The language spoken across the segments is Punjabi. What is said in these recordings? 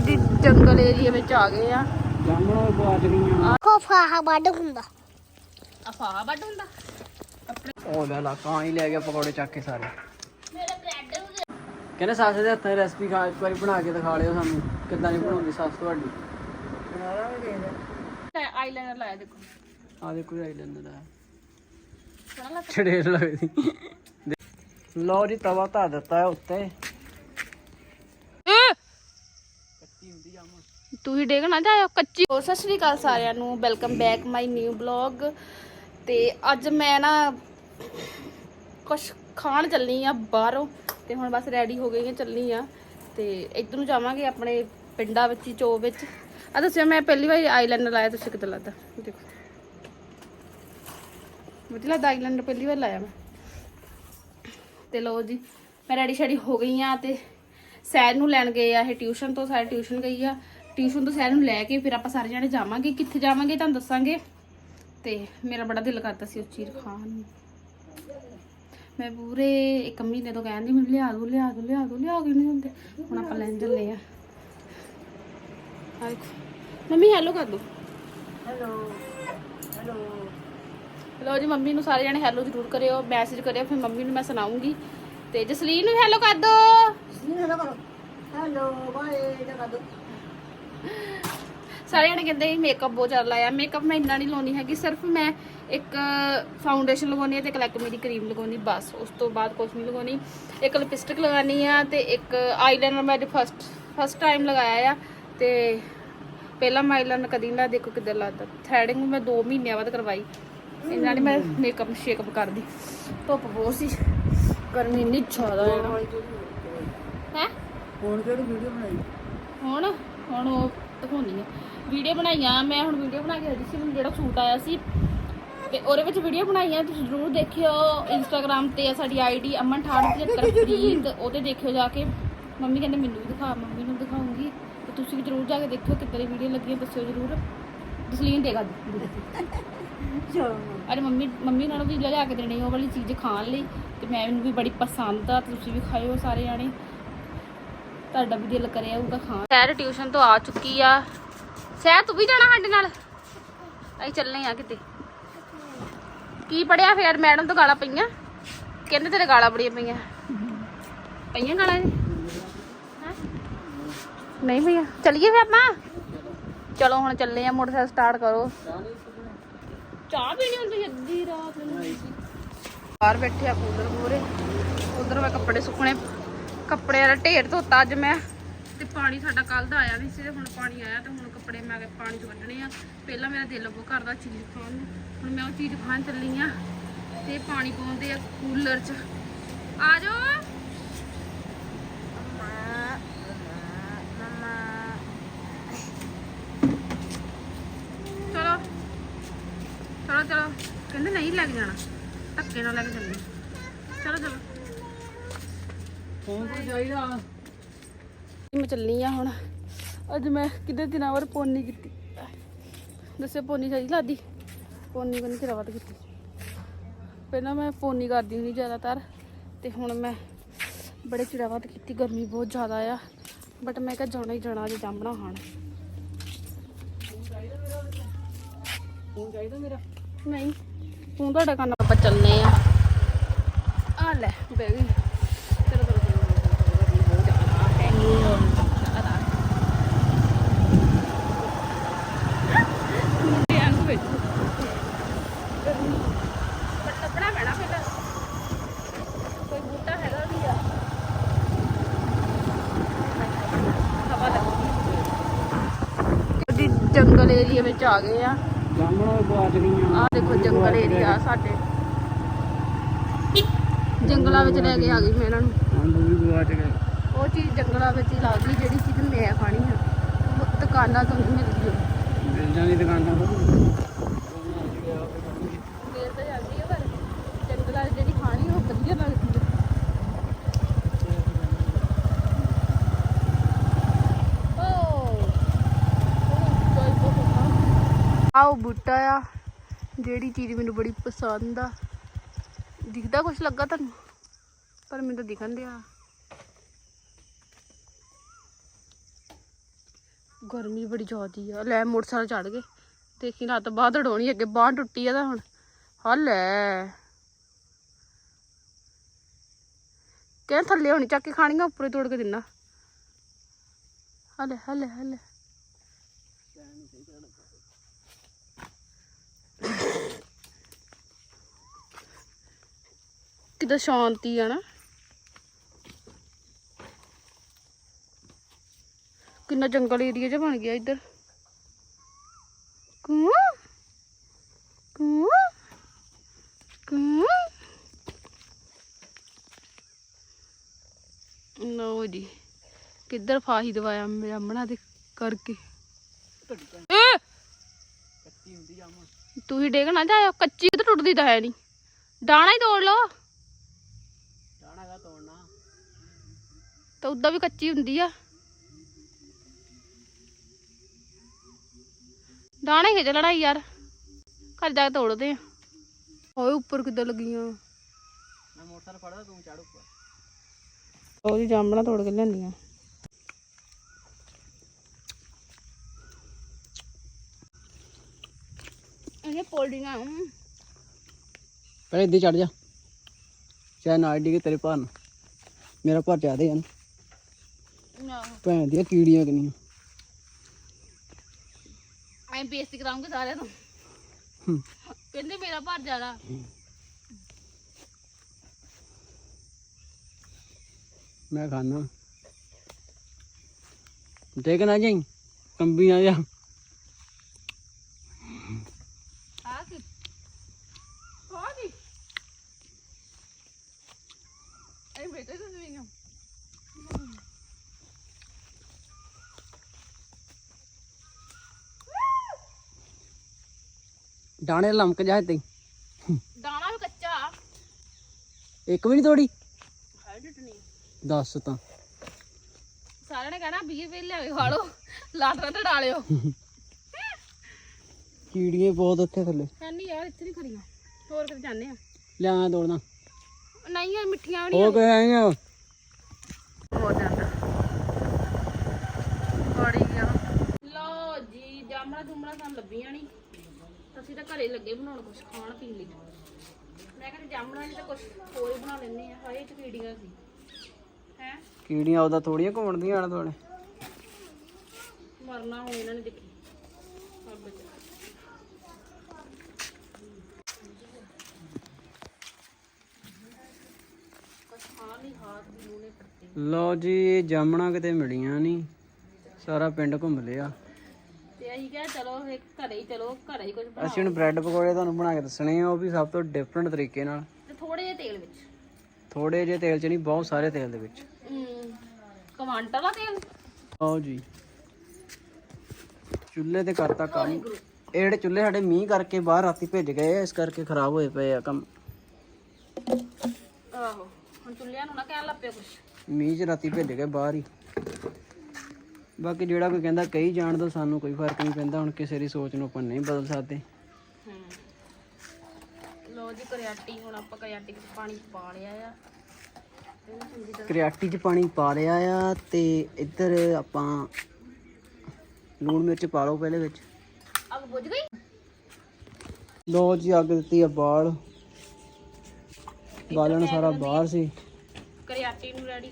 ਜੀ ਜੰਗਲ ਏਰੀਆ ਵਿੱਚ ਆ ਗਏ ਆ। ਜਾਮਣਾ ਗਵਾਚ ਗਈਆਂ ਕੋ ਫਾਹਾ ਵੱਢ ਹੁੰਦਾ। ਅਫਾਹ ਵੱਡ ਹੁੰਦਾ? ਉਹ ਲੈ ਲਾ ਕਾਂ ਹੀ ਲੈ ਗਿਆ ਪਕੌੜੇ ਚੱਕ ਕੇ ਸਾਰੇ। ਕਹਿੰਦੇ ਸੱਸ ਦੇ ਹੱਥਾਂ ਦੀ ਰੈਸਪੀ ਖਾ ਇੱਕ ਵਾਰੀ ਬਣਾ ਕੇ ਦਿਖਾ ਲਿਓ ਸਾਨੂੰ ਕਿੱਦਾਂ ਦੀ ਬਣਾਉਂਦੀ ਸੱਸ ਤੁਹਾਡੀ। ਆਈਲਾਈਨਰ ਲਾਇਆ ਦੇਖੋ। ਆ ਦੇਖੋ ਆਈਲੈਂਡ ਦਾ ਸੋਹਣਾ ਲੱਗ ਛੜੇ ਲੱਗਦੀ। ਲਓ ਜੀ ਤਵਾ ਧਰ ਦਿੱਤਾ ਹੈ ਉੱਤੇ। ਤੁਸੀਂ ਤੂੰ ਡੇਗ ਨਾ ਜਾਇਓ, ਕੱਚੀ। ਹੋ ਸਤਿ ਸ਼੍ਰੀ ਅਕਾਲ ਸਾਰਿਆਂ ਨੂੰ। Welcome back my new blog ਤੇ ਅੱਜ ਮੈਂ ਨਾ ਕੁਛ ਖਾਣ ਚੱਲੀ ਆ ਬਾਹਰੋਂ, ਤੇ ਹੁਣ ਬਸ ਰੈਡੀ ਹੋ ਗਈ ਆ, ਚੱਲੀ ਆ। ਤੇ ਇੱਧਰ ਨੂੰ ਜਾਵਾਂਗੇ ਆਪਣੇ ਪਿੰਡਾਂ ਵਿੱਚ, ਚੋ ਵਿੱਚ। ਆ ਦੱਸਿਓ, ਮੈਂ ਪਹਿਲੀ ਵਾਰ ਆਈਲਾਈਨਰ ਲਾਇਆ, ਤੁਸੀਂ ਕਿੱਦਾਂ ਲੱਗਦਾ? ਦੇਖੋ। ਵਧੀਆ ਲੱਗਦਾ ਆਈਲਾਈਨਰ ਪਹਿਲੀ ਵਾਰ ਲਾਇਆ ਮੈਂ। ਤੇ ਲੋ ਜੀ, ਮੈਂ ਰੈਡੀ ਸ਼ੈਡੀ ਹੋ ਗਈ ਆ ਤੇ ਸੈਰ ਨੂੰ ਲੈਣ ਗਏ ਆ, ਇਹ ਟਿਊਸ਼ਨ ਤੋਂ, ਸਾਰੇ ਟਿਊਸ਼ਨ ਗਈ ਆ। ਟਿਊਸ਼ਨ ਤੋਂ ਸੈਰ ਨੂੰ ਲੈ ਕੇ ਫਿਰ ਆਪਾਂ ਸਾਰੇ ਜਾਣੇ ਜਾਵਾਂਗੇ। ਕਿੱਥੇ ਜਾਵਾਂਗੇ ਤੁਹਾਨੂੰ ਦੱਸਾਂਗੇ। ਤੇ ਮੇਰਾ ਬੜਾ ਦਿਲ ਕਰਦਾ ਸੀ ਉਸ ਚੀਜ਼ ਖਾਣ ਨੂੰ। ਮੈਂ ਪੂਰੇ ਇੱਕ ਮਹੀਨੇ ਤੋਂ ਕਹਿੰਦੀ ਮੈਨੂੰ ਲਿਆ ਦੋ ਲਿਆ ਦੋ ਲਿਆ ਦੋ ਲਿਆ ਕੇ ਨਹੀਂ ਹੁੰਦੇ ਹੁਣ ਆਪਾਂ ਲੈਣ ਚੱਲੇ ਆ। ਮੰਮੀ ਹੈਲੋ ਕਰ ਦੋ। ਲੋ ਜੀ ਮੰਮੀ ਨੂੰ ਸਾਰੇ ਜਣੇ ਹੈਲੋ ਜ਼ਰੂਰ ਕਰਿਓ ਮੈਸੇਜ ਕਰਿਓ ਫਿਰ ਮੰਮੀ ਨੂੰ ਮੈਂ ਸੁਣਾਉਂਗੀ। ਤੇ ਜਸਲੀਨ ਨੂੰ ਹੈਲੋ ਕਰ ਦੋ। ਸਾਰੇ ਜਣੇ ਕਹਿੰਦੇ ਮੇਕਅਪ ਬਹੁਤ ਜ਼ਿਆਦਾ ਲਾਇਆ। ਮੇਕਅਪ ਮੈਂ ਇੰਨਾ ਨਹੀਂ ਲਾਉਣੀ ਹੈਗੀ ਸਿਰਫ ਮੈਂ ਇੱਕ ਫਾਊਂਡੇਸ਼ਨ ਲਗਾਉਣੀ ਹੈ ਤੇ ਇੱਕ ਲੈਕਮੇ ਦੀ ਕਰੀਮ ਲਗਾਉਣੀ ਬਸ। ਉਸ ਤੋਂ ਬਾਅਦ ਕੁਝ ਨਹੀਂ ਲਗਾਉਣੀ ਇੱਕ ਲਿਪਸਟਿਕ ਲਗਾਉਣੀ ਆ ਤੇ ਇੱਕ ਆਈਲਾਈਨਰ ਮੈਂ ਫਸਟ ਫਸਟ ਟਾਈਮ ਲਗਾਇਆ ਆ ਤੇ ਪਹਿਲਾ ਮੈਂ ਆਈਲਾਈਨਰ ਕਦੀ ਨਾ ਦੇਖੋ ਕਿੱਦਾਂ ਲੱਗਦਾ। ਥ੍ਰੈਡਿੰਗ ਮੈਂ 2 ਮਹੀਨਿਆਂ ਬਾਅਦ ਕਰਵਾਈ। ਇਹਨਾਂ ਨੇ ਮੈਂ ਮੇਕਅਪ ਸ਼ੇਕਅਪ ਕਰਦੀ। ਧੁੱਪ ਬਹੁਤ ਸੀ। ਗਰਮੀ ਇੰਨੀ ਜ਼ਿਆਦਾ ਹੈ ਹੈ? ਹੁਣ ਕਿਹੜੀ ਵੀਡੀਓ ਬਣਾਈ? ਹੁਣ? ਹੁਣ ਉਹ ਦਿਖਾਉਣੀ ਆ। ਵੀਡੀਓ ਬਣਾਈਆਂ ਮੈਂ ਹੁਣ ਵੀਡੀਓ ਬਣਾ ਕੇ ਹਟੀ ਸੀ ਮੈਨੂੰ ਜਿਹੜਾ ਸੂਟ ਆਇਆ ਸੀ। ਤੇ ਉਹਦੇ ਵਿੱਚ ਵੀਡੀਓ ਬਣਾਈਆਂ ਤੁਸੀਂ ਜ਼ਰੂਰ ਦੇਖਿਓ ਇੰਸਟਾਗ੍ਰam ਤੇ ਆ ਸਾਡੀ ਆਈਡੀ ਅਮਨ 6875 ਪ੍ਰੀਤ ਉਹਤੇ ਦੇਖਿਓ ਜਾ ਕੇ। ਮੰਮੀ ਕਹਿੰਦੇ ਮੈਨੂੰ ਵੀ ਦਿਖਾ ਮੰਮੀ ਨੂੰ ਦਿਖਾਉਂਗੀ। ਤੇ ਤੁਸੀਂ ਵੀ ਜ਼ਰੂਰ ਜਾ ਕੇ ਦੇਖਿਓ ਕਿੱਦਾਂ ਦੀ ਵੀਡੀਓ ਲੱਗੀਆਂ ਦੱਸਿਓ ਜ਼ਰੂਰ। ਜਸਲੀਨ ਦੇਗਾ ਅਰੇ ਮੰਮੀ ਮੰਮੀ ਨਾਲ ਵੀ ਲਿਆ ਕੇ ਦੇਣੀ ਉਹ ਵਾਲੀ ਚੀਜ਼ ਖਾਣ ਲਈ। ਤੇ ਮੈਂ ਮੈਨੂੰ ਵੀ ਬੜੀ ਪਸੰਦ ਆ ਤੁਸੀਂ ਵੀ ਖਾਇਓ ਸਾਰੇ ਜਾਣੇ। ਤੁਹਾਡਾ ਵੀ ਦਿਲ ਕਰਿਆ ਉਹਦਾ ਖਾਣ। ਸੈਰ ਟਿਊਸ਼ਨ ਤੋਂ ਆ ਚੁੱਕੀ ਆ। ਸੈਰ ਤੂੰ ਵੀ ਜਾਣਾ ਸਾਡੇ ਨਾਲ? ਅਸੀਂ ਚੱਲਨੇ ਆ ਕਿਤੇ। ਕੀ ਪੜਿਆ ਫੇਰ? ਮੈਡਮ ਤੋਂ ਗਾਲਾਂ ਪਈਆਂ? ਕਹਿੰਦੇ ਤੇਰੇ ਗਾਲਾਂ ਬੜੀਆਂ ਪਈਆਂ। ਪਈਆਂ ਗਾਲਾਂ ਇਹਦੇ? ਹੈਂ? ਨਹੀਂ ਪਈਆਂ। ਚੱਲੀਏ ਫੇਰ ਆਪਾਂ? ਚਲੋ ਹੁਣ ਚੱਲੇ ਆ ਮੋਟਰਸਾਈਕਲ ਸਟਾਰਟ ਕਰੋ। ਚਾਹ ਪੀਣੀ ਹੁੰਦੀ ਅੱਧੀ ਰਾਤ ਨੂੰ। ਬਾਹਰ ਬੈਠੇ ਆ ਕੂਲਰ ਮੂਰੇ ਉਧਰ ਮੈਂ ਕੱਪੜੇ ਸੁੱਕਣੇ ਕੱਪੜਿਆਂ ਦਾ ਢੇਰ ਧੋਤਾ ਅੱਜ ਮੈਂ। ਤੇ ਪਾਣੀ ਸਾਡਾ ਕੱਲ ਦਾ ਆਇਆ ਨਹੀਂ ਸੀ ਤੇ ਹੁਣ ਪਾਣੀ ਆਇਆ ਤੇ ਹੁਣ ਕੱਪੜੇ ਮੈਂ ਪਾਣੀ ਚ ਕੱਢਣੇ ਆ। ਪਹਿਲਾਂ ਮੇਰਾ ਦਿਲ ਬਹੁਤ ਕਰਦਾ ਚੀਜ਼ ਖਾਣ ਨੂੰ। ਹੁਣ ਮੈਂ ਉਹ ਚੀਜ਼ ਖਾਣ ਚੱਲੀ ਆ ਤੇ ਪਾਣੀ ਪਾਉਂਦੇ ਆ ਕੂਲਰ ਚ। ਆ ਜਾਓ। ਚਲੋ। ਚਲੋ ਚਲੋ। ਕਹਿੰਦੇ ਨਹੀਂ ਲੈ ਕੇ ਜਾਣਾ। ਧੱਕੇ ਨਾਲ ਲੱਗ ਜਾਂਦੇ ਚਲੋ ਚਲੋ। ਮੈਂ ਚੱਲੀ ਆ ਹੁਣ। ਅੱਜ ਮੈਂ ਕਿਤੇ ਦਿਨਾਂ ਬਾਅਦ ਨਹੀਂ ਕੀਤੀ? ਦੱਸਿਆ ਪੋਨੀ ਚਾਹੀਦੀ ਲਾਦੀ ਪੋਨੀ ਕਰਨੀ ਚਰਾਵਤ ਕੀਤੀ। ਪਹਿਲਾਂ ਮੈਂ ਪੋਨੀ ਕਰਦੀ ਹੁੰਦੀ ਜ਼ਿਆਦਾਤਰ ਤੇ ਹੁਣ ਮੈਂ ਬੜੇ ਚਿੜਾਵਤ ਕੀਤੀ, ਗਰਮੀ ਬਹੁਤ ਜ਼ਿਆਦਾ ਆ। ਬਟ ਮੈਂ ਕਿਹਾ ਜਾਣਾ ਹੀ ਜਾਣਾ, ਅੱਜ ਜਾਮਣਾ ਖਾਣ। ਫੋਨ ਚਾਹੀਦਾ ਮੇਰਾ ਨਹੀਂ ਤੂੰ ਤੁਹਾਡਾ ਕੰਨ ਆਪਾਂ ਚੱਲਨੇ ਆ। ਆ ਲੈ, ਬਹਿ ਜੰਗਲ ਏਰੀਆ ਵਿੱਚ ਆ ਗਏ ਆ। ਆ। ਦੇਖੋ ਜੰਗਲ ਏਰੀਆ ਸਾਡੇ। ਜੰਗਲਾਂ ਵਿੱਚ ਲੈ ਕੇ ਆ ਗਈ ਮੈਂ ਇਹਨਾਂ ਨੂੰ। ਚੀਜ਼ ਜੰਗਲਾਂ ਵਿੱਚ ਹੀ ਲੱਗਦੀ ਜਿਹੜੀ ਚੀਜ਼ ਮੈਂ ਖਾਣੀ ਹੈ ਉਹ ਦੁਕਾਨਾਂ ਤੋਂ ਨਹੀਂ ਮਿਲਦੀ ਉਹ ਮਿਲ ਜਾਂਦੀ ਦੁਕਾਨਾਂ ਤੋਂ ਦੇਰ ਤਾਂ ਜਾਂਦੀ ਹੈ ਪਰ ਜੰਗਲਾਂ 'ਚ ਜਿਹੜੀ ਖਾਣੀ ਉਹ ਵਧੀਆ ਲੱਗਦੀ ਹੈ ਆਓ ਬੂਟਾ ਆ ਜਿਹੜੀ ਚੀਜ਼ ਮੈਨੂੰ ਬੜੀ ਪਸੰਦ ਆ। ਦਿਖਦਾ ਕੁਛ ਲੱਗਾ ਤੁਹਾਨੂੰ? ਪਰ ਮੈਨੂੰ ਤਾਂ ਦਿਖਣ ਦਿਆ। ਗਰਮੀ ਬੜੀ ਜ਼ਿਆਦੀ ਆ। ਲੈ ਮੋਟਰਸਾਈਕਲ ਚੜ ਗਏ। ਦੇਖੀ ਲੱਤ ਬਾਹ ਦੜਾਉਣੀ ਅੱਗੇ, ਬਾਹ ਟੁੱਟੀ ਆ ਤਾਂ ਹੁਣ। ਹਾਂ ਲੈ ਥੱਲੇ ਹੋਣੀ, ਚੱਕ ਕੇ ਖਾਣੀਆਂ, ਉੱਪਰੇ ਤੋੜ ਕੇ ਦਿੰਨਾ। ਹਲੇ ਹਲੇ ਹਲੇ। ਕਿਦਾਂ ਸ਼ਾਂਤੀ ਆ ਨਾ। ਕਿੰਨਾ ਜੰਗਲ ਏਰੀਆ ਜਿਹਾ ਬਣ ਗਿਆ ਇੱਧਰ। ਕੂ ਕੂ ਕੂ। ਲਓ ਜੀ ਕਿੱਧਰ ਫਾਹੀ ਦਵਾਇਆ ਮੇਰਾ ਦੇ ਕਰਕੇ। ਏ! ਕੱਚੀ ਹੁੰਦੀ ਜਾਮਣ ਤੁਸੀਂ ਡੇਗ ਨਾ ਜਾਇਓ ਕੱਚੀ ਤਾਂ ਟੁੱਟਦੀ ਤਾਂ ਹੈ ਨਹੀਂ। ਡਾਣਾ ਹੀ ਤੋੜ ਲਓ। ਜਾਣਾ ਹੈਗਾ ਤੋੜਨਾ। ਤਾਂ ਉਦਾਂ ਵੀ ਕੱਚੀ ਹੁੰਦੀ ਆ। ਡਾਣਾ ਹੀ ਖਿੱਚ ਲੈਣਾ ਯਾਰ। ਘਰ ਜਾ ਕੇ ਤੋੜਦੇ ਆ। ਓਏ ਉੱਪਰ ਕਿੱਦਾਂ ਲੱਗੀਆਂ? ਮੈਂ ਮੋਟਰਸਾਈਕਲ ਫੜਦਾ ਤੂੰ ਚੜ ਉੱਪਰ। ਉਹਦੀ ਜਾਮਣਾ ਤੋੜ ਕੇ ਲਿਆਂਦੀਆਂ। ਇਹ ਪੋਲਡੀਆਂ ਪਹਿਲੇ ਇੱਥੇ ਚੜ ਜਾ। ਚਾਹੇ ਨਾਲ ਡਿੱਗੇ ਤੇਰੇ ਭਾਰ ਨੂੰ ਮੇਰਾ ਭਾਰ ਜ਼ਿਆਦੇ ਹਨ ਨਾ। ਭੈਣ ਦੀਆਂ ਕੀੜੀਆਂ ਕਿੰਨੀਆਂ। ਐਂ ਬੇਇੱਜ਼ਤੀ ਕਰਾਉਂਗੇ ਸਾਰਿਆਂ ਤੋਂ ਹੂੰ। ਕਹਿੰਦੇ ਮੇਰਾ ਭਰ ਜ਼ਿਆਦਾ ਮੈਂ ਖਾਣਾ। ਦੇਖ ਨਾ ਜਾਈ ਕੰਬੀ ਨਾ ਜਾ ਆ ਕੀ ਆ ਕੀ ਐ ਬੇਟੇ ਤੁਸੀਂ ਵੀ ਡਾਣੇ ਲਮਕ ਜਾ ਤੇ ਦਾਣਾ ਵੀ ਕੱਚਾ। ਇੱਕ ਵੀ ਨਹੀਂ ਤੋੜੀ? ਹੈ ਡਟਣੀ ਦੱਸ ਤਾਂ। ਸਾਰਿਆਂ ਨੇ ਕਹਿਣਾ 20 ਰੁਪਏ ਲਿਆਵੇ ਖਾ ਲਓ। ਲਾਟਰਾਂ ਤੇ ਡਾਲਿਓ ਕੀੜੀਆਂ ਬਹੁਤ ਉੱਥੇ ਥੱਲੇ। ਕਹਿੰਦੀ ਯਾਰ ਇੱਥੇ ਨਹੀਂ ਖੜੀਆਂ। ਹੋਰ ਕਿਤੇ ਜਾਂਦੇ ਆ। ਲਿਆ ਤੋੜਨਾ। ਨਹੀਂ ਯਾਰ ਮਿੱਠੀਆਂ ਵੀ ਹੋ ਨਹੀਂ ਗਏ ਆਈਆਂ ਹੋ ਜਾਂਦਾ ਬੜੀ ਲਓ ਜੀ ਜਾਮਣਾ ਜੁਮਣਾ ਸਾਨੂੰ ਲੱਭੀਆਂ ਨਹੀਂ ਅਸੀਂ ਤਾਂ ਘਰੇ ਲੱਗੇ ਬਣਾਉਣ ਕੁਝ ਖਾਣ ਪੀਣ ਲਈ। ਮੈਂ ਕਹਿੰਦੀ ਜਾਮਣਾ ਨਹੀਂ ਤਾਂ ਕੁਝ ਹੋਰ ਹੀ ਬਣਾ ਲੈਂਦੇ ਆ ਹਾਏ ਚ ਕੀੜੀਆਂ ਸੀ ਹੈ? ਕੀੜੀਆਂ ਉਹਦਾ ਥੋੜੀਆਂ ਘੁੰਮਣਦੀਆਂ ਆਲੇ ਦੁਆਲੇ। ਮਰਨਾ ਹੁਣ ਇਹਨਾਂ ਨੇ ਦੇਖੀ। ਅੱਗ ਚ ਕੁਛ ਖਾਣ ਲਈ ਹੱਥ ਵੀ ਮੂੰਹ ਨੇ ਪੱਤੇ ਲਓ ਜੀ ਇਹ ਜਾਮਣਾ ਕਿਤੇ ਮਿਲੀਆਂ ਨਹੀਂ ਸਾਰਾ ਪਿੰਡ ਘੁੰਮ ਲਿਆ। ਤੇ ਅਸੀਂ ਕਿਹਾ ਚਲੋ ਇਹ ਘਰੇ ਹੀ ਚਲੋ ਘਰੇ ਹੀ ਕੁਝ ਬਣਾ ਅਸੀਂ ਹੁਣ ਬ੍ਰੈਡ ਪਕੌੜੇ ਤੁਹਾਨੂੰ ਬਣਾ ਕੇ ਦੱਸਣੇ ਆ ਉਹ ਵੀ ਸਭ ਤੋਂ ਡਿਫਰੈਂਟ ਤਰੀਕੇ ਨਾਲ। ਤੇ ਥੋੜੇ ਜਿਹੇ ਤੇਲ ਵਿੱਚ। ਥੋੜੇ ਜਿਹੇ ਤੇਲ 'ਚ ਨਹੀਂ ਬਹੁਤ ਸਾਰੇ ਤੇਲ ਦੇ ਵਿੱਚ। ਹੂੰ ਕਮਾਂਟਰ ਦਾ ਤੇਲ? ਆਓ ਜੀ। ਚੁੱਲ੍ਹੇ ਤੇ ਕਰਤਾ ਕੰਮ। ਇਹ ਜਿਹੜੇ ਚੁੱਲ੍ਹੇ ਸਾਡੇ ਮੀਂਹ ਕਰਕੇ ਬਾਹਰ ਰਾਤੀ ਭਿੱਜ ਗਏ ਆ, ਇਸ ਕਰਕੇ ਖਰਾਬ ਹੋਏ ਪਏ ਆ ਕੰਮ। ਆਹੋ ਹੁਣ ਚੁੱਲ੍ਹਿਆਂ ਨੂੰ ਨਾ ਕਹਿਣ ਲੱਪੇ ਕੁਛ। ਮੀਂਹ 'ਚ ਰਾਤੀ ਭਿੱਜ ਗਏ ਬਾਹਰ ਹੀ। ਬਾਕੀ ਜਿਹੜਾ ਕੋਈ ਕਹਿੰਦਾ ਕਹੀ ਜਾਣ ਦੋ ਸਾਨੂੰ ਕੋਈ ਫ਼ਰਕ ਨਹੀਂ ਪੈਂਦਾ ਹੁਣ ਕਿਸੇ ਦੀ ਸੋਚ ਨੂੰ ਆਪਾਂ ਨਹੀਂ ਬਦਲ ਸਕਦੇ। ਲੋ ਜੀ ਕਰਿਆਟੀ ਹੁਣ ਆਪਾਂ ਕਰਿਆਟੀ ਵਿੱਚ ਪਾਣੀ ਪਾ ਲਿਆ ਆ। ਇਹਨੂੰ ਚੰਗੀ ਤਰ੍ਹਾਂ ਕਰਿਆਟੀ 'ਚ ਪਾਣੀ ਪਾ ਲਿਆ ਆ ਤੇ ਇੱਧਰ ਆਪਾਂ ਲੂਣ ਮਿਰਚ ਪਾ ਲਓ ਪਹਿਲੇ ਵਿੱਚ। ਅੱਗ ਬੁਝ ਗਈ? ਲੋ ਜੀ ਅੱਗ ਦਿੱਤੀ ਆ ਬਾਲ। ਬਾਲਣ ਸਾਰਾ ਬਾਹਰ ਸੀ। ਕਰਿਆਟੀ ਨੂੰ ਰੈਡੀ